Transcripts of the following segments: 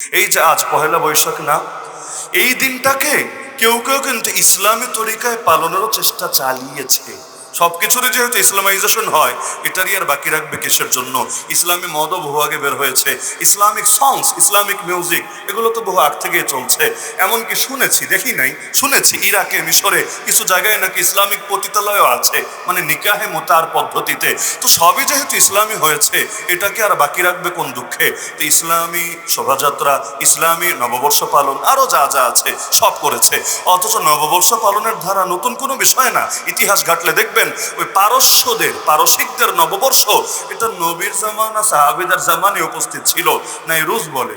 এই যে আজ পহেলা বৈশাখ না, এই দিনটাকে কেউ কেউ কিন্তু ইসলামী তরিকায় পালনেরও চেষ্টা চালিয়েছে। সবকিছুরই যেহেতু ইসলামাইজেশন হয়, এটারই আর বাকি রাখবে কিসের জন্য? ইসলামী মদও বহু আগে বের হয়েছে। ইসলামিক সংস ইসলামিক মিউজিক এগুলো তো বহু আগ থেকেই চলছে। এমনকি শুনেছি, দেখি নাই, শুনেছি ইরাকে, মিশরে কিছু জায়গায় নাকি ইসলামিক পতিতালয়ও আছে মানে নিকাহে মোতার পদ্ধতিতে। তো সবই যেহেতু ইসলামী হয়েছে, এটাকে আর বাকি রাখবে কোন দুঃখে? তো ইসলামী শোভাযাত্রা, ইসলামী নববর্ষ পালন, আরও যা যা আছে, সব করেছে। অথচ নববর্ষ পালনের ধারা নতুন কোনো বিষয় না। ইতিহাস ঘাটলে দেখবেন ওই পারস্যদের পারসিকদের নববর্ষ এটা নবীর জামানা সাহাবিদার জামানে উপস্থিত ছিল নাইরুজ বলে।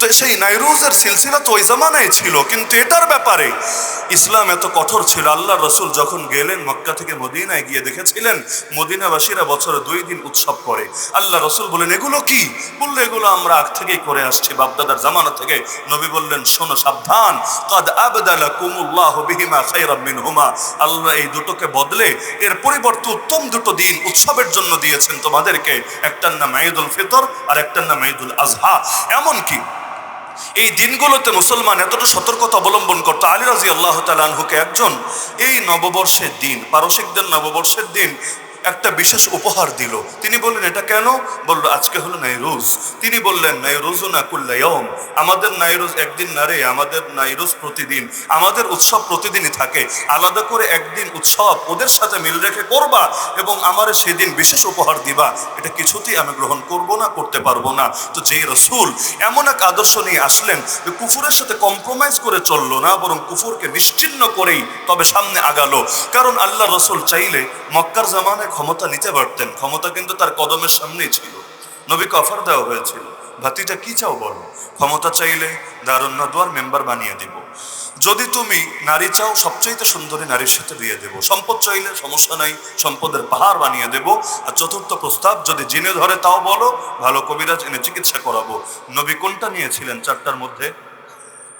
তো সেই নাইরুজের সিলসিলা তো ওই জামানায় ছিল, কিন্তু এটার ব্যাপারে ইসলাম এত কঠোর ছিল আল্লাহ রসুল যখন গেলেন মক্কা থেকে মদিনায় গিয়ে দেখেছিলেন, মদিনাবাসীরা বছরে দুই দিন উৎসব করে। আল্লাহ রসুল বলেন, এগুলো কি? বললে, এগুলো আমরা আগ থেকেই করে আসছি, বাপদাদার জামানা থেকে। নবী বললেন, শোনো, সাবধান। কদ আবদালা কুমুল্লাহ বিহিমা খাইরাম মিনহুমা। আল্লাহ এই দুটোকে বদলে এর পরিবর্তে উত্তম দুটো দিন উৎসবের জন্য দিয়েছেন তোমাদেরকে। একটার নাম ঈদুল ফিতর, আর একটার নাম ঈদুল আজহা। এমনকি এই দিনগুলোতে মুসলমান এতটা সতর্কতা অবলম্বন করতো। আলী রাজি আল্লাহ তালহুকে একজন এই নববর্ষের দিন, পারসিকদের নববর্ষের দিন একটা বিশেষ উপহার দিল। তিনি বললেন, এটা কেন? বলল, আজকে হলো নাইরুজ। তিনি বললেন নাইরুজু না কুল্লায়ম আমাদের নাইরুজ একদিন না রে, আমাদের নাইরুজ প্রতিদিন। আমাদের উৎসব প্রতিদিনই থাকে। আলাদা করে একদিন উৎসব ওদের সাথে মিল রেখে করবা এবং আমার সেদিন বিশেষ উপহার দিবা। এটা কিছুতেই আমি গ্রহণ করব না, করতে পারব না। তো যেই রসুল এমন এক আদর্শ নিয়ে আসলেন যে কুফুরের সাথে কম্প্রোমাইজ করে চলল না, বরং কুফুরকে নিশ্চিন্ন করেই তবে সামনে আগালো। কারণ আল্লাহ রসুল চাইলে মক্কার জামানায় ক্ষমতা নিতে পারতেন। ক্ষমতা কিন্তু তার কদমের সামনেই ছিল। নবীকে অফার দেওয়া হয়েছিল। ভাতিটা কি চাও বলো? ক্ষমতা চাইলে দারুণ নদওয়ার মেম্বার বানিয়ে দিব। যদি তুমি নারী চাও, সবচাইতে সুন্দরী নারীর সাথে বিয়ে দেব। সম্পদ চাইলে সমস্যা নাই, সম্পদের পাহাড় বানিয়ে দেব। আর চতুর্থ প্রস্তাব, যদি জিনে ধরে তাও বলো, ভালো কবিরাজ এনে চিকিৎসা করাবো। নবী কোনটা নিয়েছিলেন? চারটার মধ্যে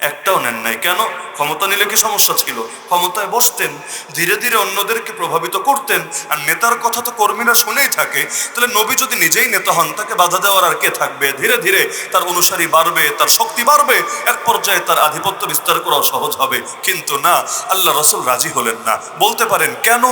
একটাও নেন নাই। কেন? ক্ষমতা নিলে কি সমস্যা ছিল? ক্ষমতায় বসতেন, ধীরে ধীরে অন্যদেরকে প্রভাবিত করতেন, আর নেতার কথা তো কর্মীরা শুনেই থাকে। তাহলে নবী যদি নিজেই নেতা হন, তাকে বাধা দেওয়ার আর কে থাকবে? ধীরে ধীরে তার অনুসারী বাড়বে, তার শক্তি বাড়বে, এক পর্যায়ে তার আধিপত্য বিস্তার করাও সহজ হবে। কিন্তু না, আল্লাহ রসুল রাজি হলেন না। বলতে পারেন, কেন?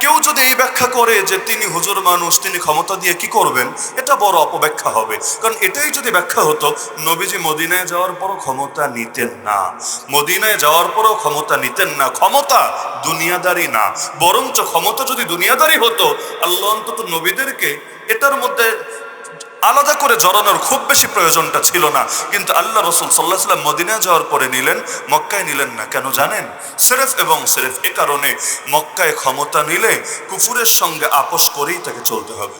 কেউ যদি এই ব্যাখ্যা করে যে তিনি হুজুর মানুষ, তিনি ক্ষমতা দিয়ে কি করবেন, এটা বড় অপব্যাখ্যা হবে। কারণ এটাই যদি ব্যাখ্যা হতো, নবীজি মদিনায় যাওয়ার পরও ক্ষমতা নিতেন না। মদিনায় যাওয়ার পরও ক্ষমতা নিতেন না। ক্ষমতা দুনিয়াদারি না। বরঞ্চ ক্ষমতা যদি দুনিয়াদারি হতো, আল্লাহ অন্তত নবীদেরকে এটার মধ্যে আলাদা করে জড়ানোর খুব বেশি প্রয়োজনটা ছিল না। কিন্তু আল্লাহ রসুল সাল্লাহ সাল্লাম মদিনা যাওয়ার পরে নিলেন, মক্কায় নিলেন না। কেন জানেন? সেরেফ এবং সেরেফ এ কারণে মক্কায় ক্ষমতা নিলে কুফুরের সঙ্গে আপোষ করেই তাকে চলতে হবে।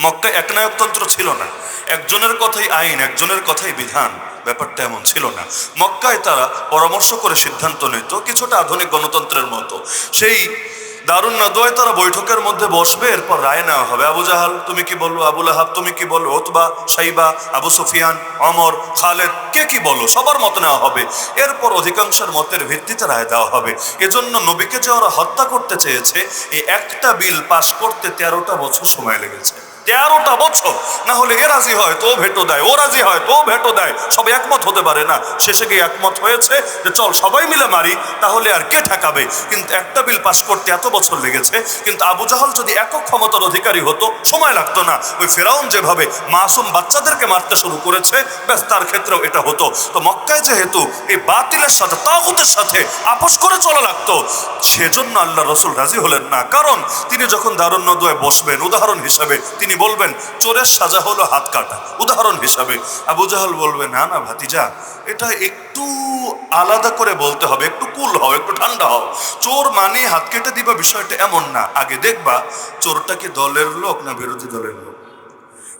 মক্কায় একনায়কতন্ত্র ছিল না। একজনের কথাই আইন, একজনের কথাই বিধান। ব্যাপারটা এমন ছিল না। মক্কায় তারা পরামর্শ করে সিদ্ধান্ত নিত, কিছুটা আধুনিক গণতন্ত্রের মতো। সেই দারুণ নদয় তারা বৈঠকের মধ্যে বসবে, এরপর রায় নেওয়া হবে। আবু জাহাল, তুমি কি বলো আবুল আহাব তুমি কি বলো ওতবা সাইবা, আবু সুফিয়ান, অমর, খালেদ, কে কি বলো সবার মত নেওয়া হবে। এরপর অধিকাংশের মতের ভিত্তিতে রায় দেওয়া হবে। এজন্য নবীকে যে ওরা হত্যা করতে চেয়েছে, এই একটা বিল পাশ করতে তেরোটা বছর সময় লেগেছে। তেরোটা বছর, না হলে এ রাজি হয়, তো ভেটো দেয়, ও রাজি হয়, তো ভেটো দেয় সবাই একমত হতে পারে না। শেষে গিয়ে একমত হয়েছে যে, চল সবাই মিলে মারি, তাহলে আর কে ঠেকাবে? কিন্তু একটা বিল পাশ করতে এত বছর লেগেছে, কিন্তু আবু জাহাল যদি একক ক্ষমতার অধিকারী হতো, সময় লাগতো না। ওই ফেরাউন যেভাবে মাসুম বাচ্চাদেরকে মারতে শুরু করেছে, ব্যাস তার ক্ষেত্রেও এটা হতো। তো মক্কায় যেহেতু এই বাতিলের সাথে, তাগুতের সাথে আপোষ করে চলা লাগতো, সেজন্য আল্লাহ রসুল রাজি হলেন না। কারণ তিনি যখন দারুণ নদয়ে বসবেন, উদাহরণ হিসাবে তিনি বলবেন, চোরের সাজা হলো হাত কাটা। উদাহরণ হিসাবে আবু জাহাল বলবে না না, ভাতিজা, এটা একটু আলাদা করে বলতে হবে, একটু কুল হও, একটু ঠান্ডা হও। চোর মানে হাত কেটে দিবা, বিষয়টা এমন না। আগে দেখবা, চোরটা কি দলের লোক না বিরোধী দলের লোক?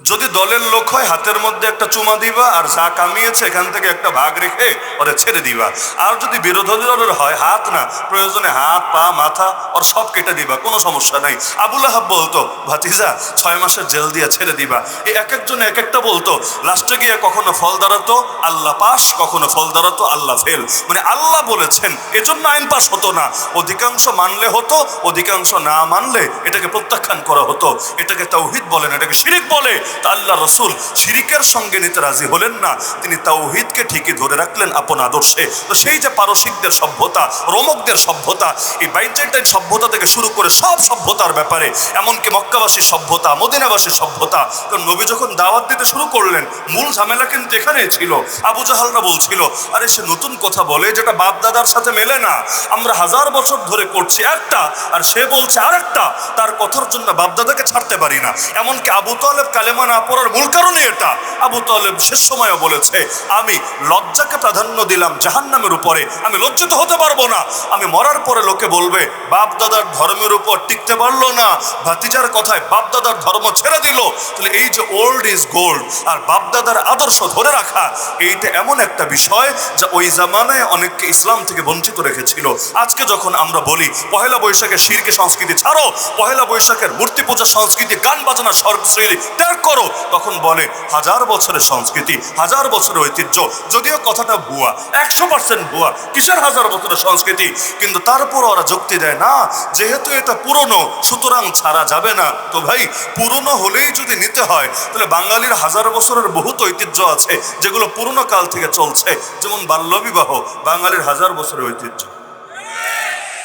যদি দলের লোক হয়, হাতের মধ্যে একটা চুমা দিবা আর যা কামিয়েছে, এখান থেকে একটা ভাগ রেখে ওরে ছেড়ে দিবা। আর যদি বিরোধী দলের হয়, হাত না, প্রয়োজনে হাত, পা, মাথা, ওর সব কেটে দিবা, কোনো সমস্যা নাই। আবুল আহাব বলতো, ভাতিজা, ছয় মাসের জেল দিয়ে ছেড়ে দিবা। এই এক একজন এক একটা বলতো লাস্টে গিয়ে কখনো ফল দাঁড়াতো, আল্লাহ পাস, কখনো ফল দাঁড়াতো, আল্লাহ ফেল। মানে আল্লাহ বলেছেন, এজন্য আইন পাস হতো না। অধিকাংশ মানলে হতো, অধিকাংশ না মানলে এটাকে প্রত্যাখ্যান করা হতো। এটাকে তাওহিদ বলে না এটাকে শিরিক বলে। তা আল্লাহ রসুল শিরিকের সঙ্গে নিতে রাজি হলেন না। তিনি তাওহিদকে ঠিকই ধরে রাখলেন আপন আদর্শে। তো সেই যে পারসিকদের সভ্যতা, রোমকদের সভ্যতা, এই বাইজেন্টাইন সভ্যতা থেকে শুরু করে সব সভ্যতার ব্যাপারে, এমনকি মক্কাবাসী সভ্যতা মদিনাবাসী সভ্যতা কারণ নবী যখন দাওয়াত দিতে শুরু করলেন, মূল ঝামেলা কিন্তু এখানেই ছিল, আবু জাহালরা বলছিল, আরে সে নতুন কথা বলে, যেটা বাপ দাদার সাথে মেলে না। আমরা হাজার বছর ধরে করছি একটা, আর সে বলছে আরেকটা, তার কথার জন্য বাপদাদাকে ছাড়তে পারি না। এমনকি আবু তালেব কালেমা না পড়ার মূল কারণই এটা। আবু তালেব শেষ সময়ও বলেছে, আমি লজ্জাকে প্রাধান্য দিলাম জাহান্নামের উপরে, আমি লজ্জিত হতে পারব না। আমি মরার পরে লোকে বলবে বাপ দাদার ধর্মের উপর টিকতে পারল না। ভাতিজার কথায় বাপ দাদার ধর্ম ছেড়ে দিল। তাহলে এই যে ওল্ড ইজ গোল্ড আর বাপ দাদার আদর্শ ধরে রাখা, এইটা এমন একটা বিষয় যা ওই জামানায় অনেককে ইসলাম থেকে বঞ্চিত রেখেছিল। আজকে যখন আমরা বলি, পহেলা বৈশাখের শিরকে সংস্কৃতি ছাড়ো, পহেলা বৈশাখের মূর্তি পূজা সংস্কৃতি, গান বাজনা শৈলী ত্যাগ করো। তখন বলে, হাজার বছরের সংস্কৃতি, হাজার বছরের ঐতিহ্য, যদিও কথাটা ভুয়া, একশো পার্সেন্ট ভুয়া, কিসের হাজার বছরের সংস্কৃতি? কিন্তু তারপর ওরা যুক্তি দেয়, না, যেহেতু এটা পুরনো, সুতরাং ছাড়া যাবে না। তো ভাই, পুরনো হলেই যদি নিতে হয়, তাহলে বাঙালির হাজার বছরের বহুত ঐতিহ্য আছে, যেগুলো পুরনো কাল থেকে চলছে। যেমন বাল্যবিবাহ, বাঙালির হাজার বছরের ঐতিহ্য।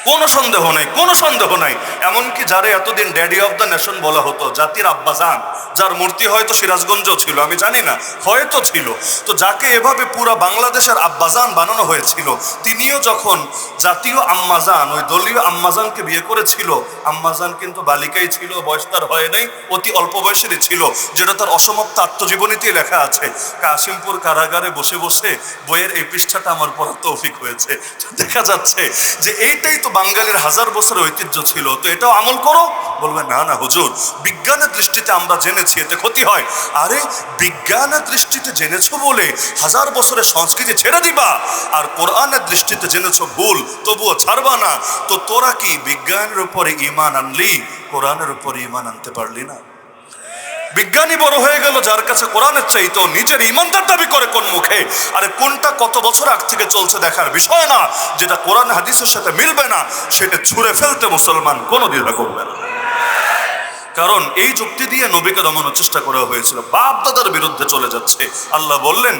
কোনো সন্দেহ নাই, কোনো সন্দেহ নাই। এমনকি যারে এতদিন ড্যাডি অফ দ্য নেশন বলা হতো, জাতির আব্বাজান, যার মূর্তি হয়তো সিরাজগঞ্জও ছিল, আমি জানি না, হয়তো ছিল। তো যাকে এভাবে পুরা বাংলাদেশের আব্বাজান বানানো হয়েছিল, তিনিও যখন জাতীয় আম্মাজান, ওই দলীয় আম্মাজানকে বিয়ে করেছিল, আম্মাজান কিন্তু বালিকাই ছিল, বয়স তার হয় নাই, অতি অল্প বয়সেরই ছিল, যেটা তার অসমাপ্ত আত্মজীবনীতেই লেখা আছে। কাশিমপুর কারাগারে বসে বসে বইয়ের এই পৃষ্ঠাটা আমার পড়ার তৌফিক হয়েছে। দেখা যাচ্ছে যে এইটাই তো বাঙালির হাজার বছর ঐতিহ্য ছিল, তো এটাও আমল করো। বলবে, না না, হুজুর, বিজ্ঞানের দৃষ্টিতে আমরা জেনেছি, এতে ক্ষতি হয়। আরে, বিজ্ঞানের দৃষ্টিতে জেনেছো বলে হাজার বছরের সংস্কৃতি ছেড়ে দিবা, আর কোরআনের দৃষ্টিতে জেনেছো ভুল, তবুও ছাড়বা না। তো তোরা কি বিজ্ঞানের উপরে ইমান আনলি, কোরআনের উপরে ইমান আনতে পারলি না? বিজ্ঞানী বড় হয়ে গেল, যার কাছে কোরআনের চাইতো নিজের ইমানদার দাবি করে কোন মুখে? আরে কোনটা কত বছর আগ থেকে চলছে দেখার বিষয় না, যেটা কোরআন হাদিসের সাথে মিলবে না, সেটা ছুঁড়ে ফেলতে মুসলমান কোনো দ্বিধা করবে না। কারণ এই যুক্তি দিয়ে নবীকে দমানোর চেষ্টা করা হয়েছিল। বাপ দাদার বিরুদ্ধে চলে যাচ্ছে। আল্লাহ বললেন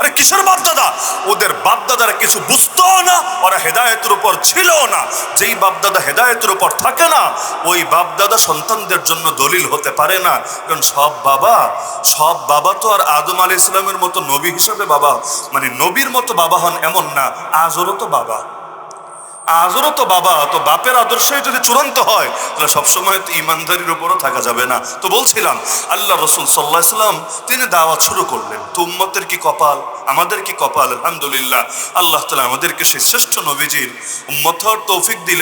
আরে কিসের বাপ দাদা? ওদের বাপ দাদারা কিছু বুঝতো না, ওরা হেদায়েতের উপর ছিল না। যেই বাপ দাদা হেদায়েতের উপর থাকে না, ওই বাপ দাদা সন্তানদের জন্য দলিল হতে পারে না। কারণ সব বাবা সব বাবা তো আর আদম আলী ইসলামের মতো নবী হিসাবে বাবা মানে নবীর মতো বাবা হন এমন না আজরও তো বাবা। আজরও তো বাবা, তো বাপের আদর্শই যদি চূড়ান্ত হয়, তাহলে সবসময় তো ইমানদারির উপরও থাকা যাবে না। তো বলছিলাম, আল্লাহ রসুল সাল্লাহ সাল্লাম তিনি দাওয়া শুরু করলেন। তো উম্মতের কি কপাল? আমাদের কি কপাল? আলহামদুলিল্লাহ। আল্লাহ তালা আমাদেরকে সেই শ্রেষ্ঠ নবীজির উম্মত তৌফিক দিলে